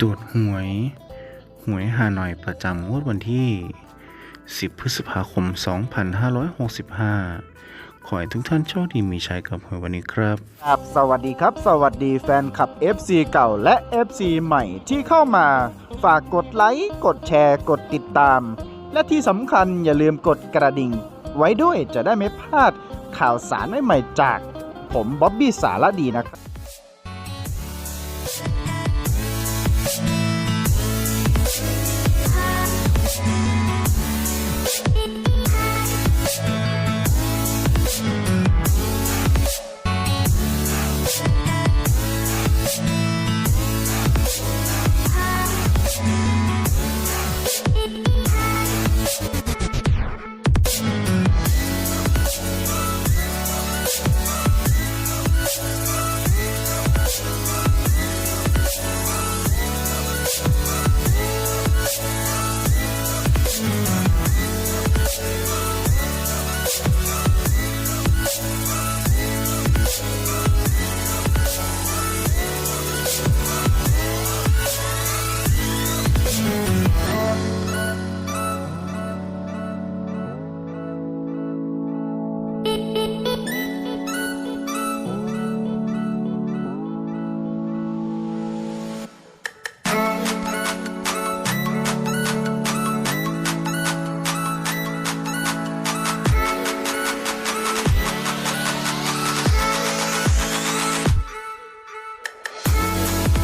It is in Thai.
ตรวจหวย หวยฮานอยประจำงวดวันที่ 10 พฤษภาคม 2565 ขอให้ทุกท่านโชคดีมีชัยกับหวยวันนี้ครับครับ สวัสดีครับ สวัสดีแฟนคลับ FC เก่าและ FC ใหม่ที่เข้ามา ฝากกดไลค์กดแชร์กดติดตาม และที่สำคัญอย่าลืมกดกระดิ่ง ไว้ด้วยจะได้ไม่พลาดข่าวสารใหม่ๆจาก ผมบ๊อบบี้สารดีนะครับ